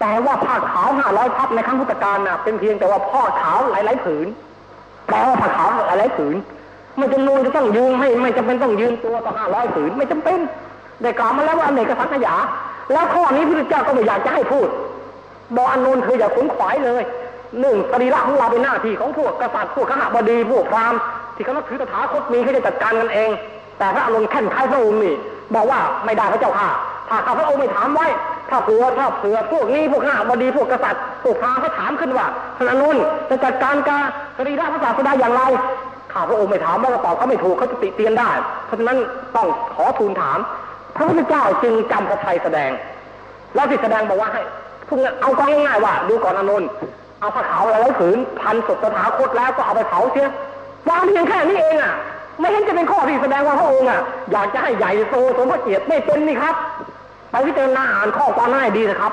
แต่ว่าผ้าขาวห้าร้อยพับในครั้งพุทธกาลน่ะเป็นเพียงแต่ว่าผ้าขาวหลายๆผืนแปลว่าผ้าขาวหลายๆผืนไม่จำนวนจะต้องยืนไม่ไม่จำเป็นต้องยืนตัวต่อห้าร้อยผืนไม่จำเป็นได้กล่าวมาแล้วว่าอเนกสังขยา แล้วข้อนี้พระพุทธเจ้าก็ไม่อยากจะให้พูดบอกอานนท์เธออย่าขนขวายเลยหนึ่งสรีระของเราเป็นหน้าที่ของพวกกษัตริย์พวกขหบดีพวกพราหมณ์ที่เขานับถือตถาคตมีเขาจะจัดการกันเอง แต่พระอานนท์แข่งขันพระองค์นี่บอกว่าไม่ได้พระเจ้าค่ะถ้าข้าพระองค์ไม่ถามไว้ ถ้าผื่อถ้าเผือพวกนี้พวกข้าบดีพวกกษัตริย์พวกพราเขาถามขึ้นว่าท่านอานนจะจัดการกาสรีระพระศาสดาอย่างไรข้าพระองค์ไม่ถามว่าตอบเขาไม่ถูกเขาจะติเตียนได้ เพราะฉะนั้นต้องขอทูลถาม พระพุทธเจ้าจึงจำพระไทยแสดง แล้วที่แสดงบอกว่าให้พวกนั้นเอาก็ง่ายๆว่า ดูก่อนอานนเอาผ้าขาวอะไรไว้ผืนพันศพตถาคตแล้วก็เอาไปเผาเสียวางเพียงแค่นี้เองอะ ไม่เห็นจะเป็นข้อที่แสดงว่าพระองค์อะอยากจะให้ใหญ่โตสมพระเกียรติไม่เป็นนี่ครับ ไปพิจารณาอ่านข้อความให้ดีนะครับ